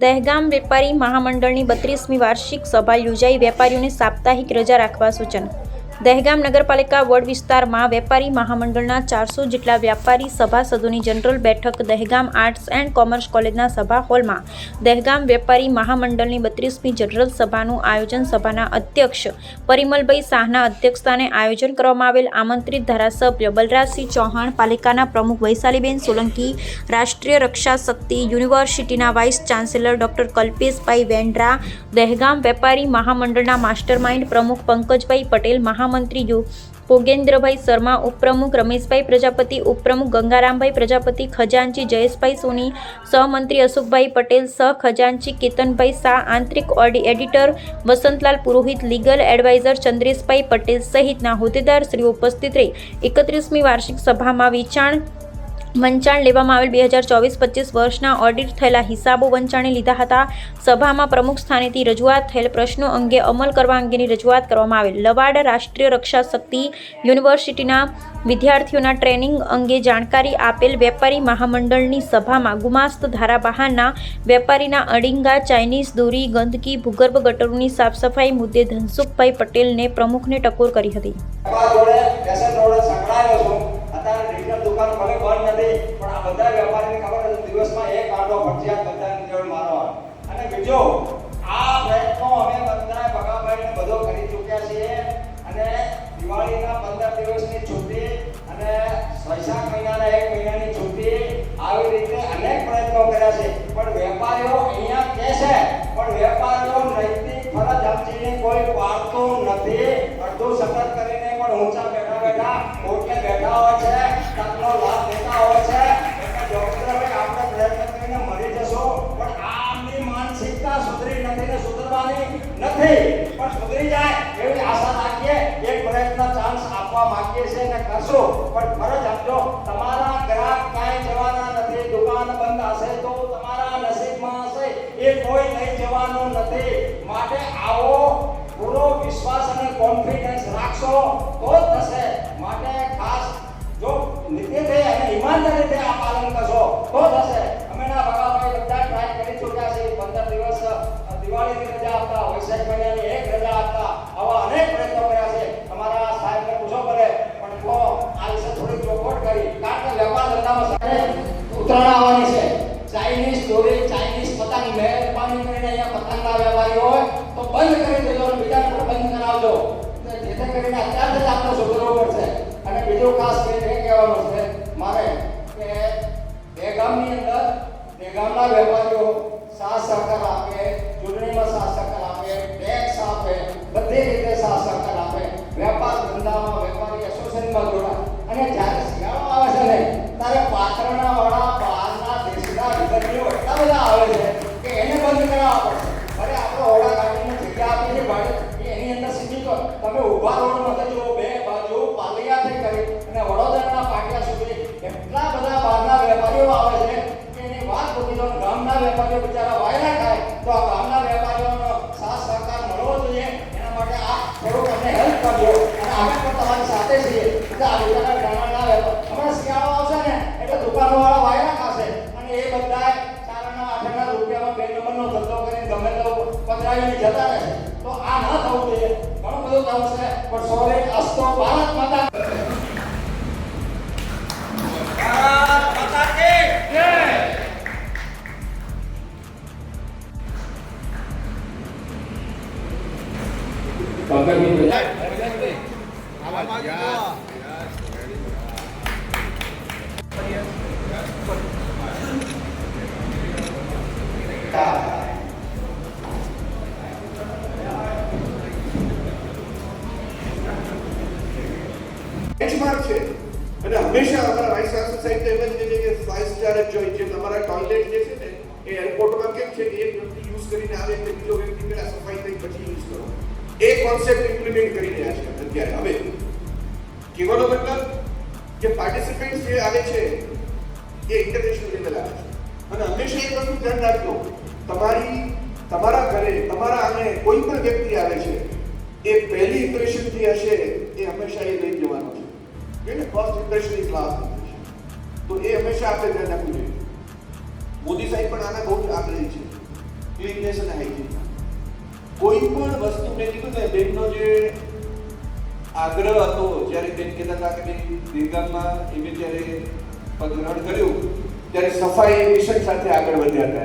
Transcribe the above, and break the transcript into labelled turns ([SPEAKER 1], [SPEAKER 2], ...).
[SPEAKER 1] દહેગામ વેપારી મહામંડળની બત્રીસમી વાર્ષિક સભા યોજાઈ. વેપારીઓને સાપ્તાહિક રજા રાખવા સૂચન દહેગામ નગરપાલિકા વોર્ડ વિસ્તારમાં વેપારી મહામંડળના ચારસો જેટલા વ્યાપારી સભાસદોની જનરલ બેઠક દહેગામ આર્ટ્સ એન્ડ કોમર્સ કોલેજના સભા હોલમાં. દહેગામ વેપારી મહામંડળની બત્રીસમી જનરલ સભાનું આયોજન સભાના અધ્યક્ષ પરિમલભાઈ શાહના અધ્યક્ષસ્થાને આયોજન કરવામાં આવેલ આમંત્રિત ધારાસભ્ય બલરાજસિંહ ચૌહાણ, પાલિકાના પ્રમુખ વૈશાલીબેન સોલંકી, રાષ્ટ્રીય રક્ષા શક્તિ યુનિવર્સિટીના vice chancellor doctor Kalpeshbhai Vendra Dehgam વેપારી મહામંડળના માસ્ટરમાઇન્ડ પ્રમુખ પંકજભાઈ પટેલ મહામંત્રી યુ ભોગેન્દ્રભાઈ શર્મા, ઉપપ્રમુખ રમેશભાઈ પ્રજાપતિ, ઉપપ્રમુખ ગંગારામભાઈ પ્રજાપતિ, ખજાનચી જયેશભાઈ સોની, સહમંત્રી અશોકભાઈ પટેલ, સહ ખજાનચી કેતનભાઈ શાહ, આંતરિક editor Vasantlal Purohit, legal adviser Chandreshbhai Patel સહિતના હોદ્દેદારશ્રીઓ ઉપસ્થિત રહી. એકત્રીસમી વાર્ષિક સભામાં વિચારણ વંચાણ લેવામાં આવેલ બે હજાર ચોવીસ પચીસ વર્ષના ઓડિટ થયેલા હિસાબો વંચાણે લીધા હતા. સભામાં પ્રમુખ સ્થાનેથી રજૂઆત થયેલ પ્રશ્નો અંગે અમલ કરવા અંગેની રજૂઆત કરવામાં આવેલ. લવાડ રાષ્ટ્રીય રક્ષા શક્તિ યુનિવર્સિટીના વિદ્યાર્થીઓના ટ્રેનિંગ અંગે જાણકારી આપેલ વેપારી મહામંડળની સભામાં ગુમાસ્ત ધારા બહારના વેપારીના અડિંગા, ચાઇનીઝ દોરી, ગંદકી, ભૂગર્ભ ગટરોની સાફસફાઈ મુદ્દે ધનસુખભાઈ પટેલને પ્રમુખને ટકોર કરી હતી.
[SPEAKER 2] એવી આશા રાખીએ, એક પ્રયત્ન ચાન્સ આપવા માંગીએ છીએ અને કરશું. પણ ફરજ આપજો, તમારા ગ્રાહક ક્યાંય જવાના નથી, દુકાન બંધ હશે તો તમારા નસીબમાં હશે. એ કોઈ લઈ જવાનું નથી. માટે આવો પૂરો વિશ્વાસ અને કોન્ફિડન્સ રાખશો તો જ થશે. મહેરબાની કરીને અહીંયા પતંગના વેપારી હોય, તો બંધ કરી દેજો અને બીજાને પણ બંધ કરાવજો જેથી કરીને અત્યારથી જ આપણે સુધરવું પડશે. અને બીજું ખાસ કરીને એ કહેવાનું છે મારે કે બેગામની અંદર બે ગામના વેપારીઓ સાથ સહકાર પધરાવીને જતા રહે. તો આ ન થવું જોઈએ. ઘણું બધું થવું છે પણ સોરે અસ્તો ભારત માતા
[SPEAKER 3] બેન્ચમાર્ક છે. અને હંમેશા અમારા વાઇસ ચાન્સલર સાહેબ તો એમ જ કે ફાઇવ સ્ટાર જ જોઈએ. છે તમારા ટોયલેટ જે છે ને, એ એરપોર્ટમાં કેમ છે કે એક વ્યક્તિ યુઝ કરીને આવે એટલે બીજો વ્યક્તિ પેલા સફાઈ થઈ પછી યુઝ કરો. એ કોન્સેપ્ટ ઇમ્પ્લિમેન્ટ કરી રહ્યા છે અત્યારે. હવે, કહેવાનો મતલબ કે પાર્ટિસિપન્ટ જે આવે છે, એ ઇન્ટરનેશનલ લેવલ આવે છે. અને હંમેશા એક વસ્તુ ધ્યાન રાખજો. તમારી, તમારા ઘરે, તમારા આંગણે કોઈ પણ વ્યક્તિ આવે છે, એ પહેલી ઇમ્પ્રેશન જે હશે, એ હંમેશા એ લઈ જવાનો છે. ઇઝ લાસ્ટ ઇમ્પ્રેશન તો એ હંમેશા આપણે ધ્યાન રાખવું જોઈએ મોદી સાહેબ પણ આના બહુ આગ્રહી છે ક્લીનનેસ અને હાઇજીન કોઈ પણ વસ્તુ મેં કીધું ને બેનનો જે આગ્રહ હતો જ્યારે બેન કહેતા હતા કે બેન દીર્ઘામાં એમને જ્યારે પગરણ કર્યું ત્યારે સફાઈ મિશન સાથે આગળ વધ્યા હતા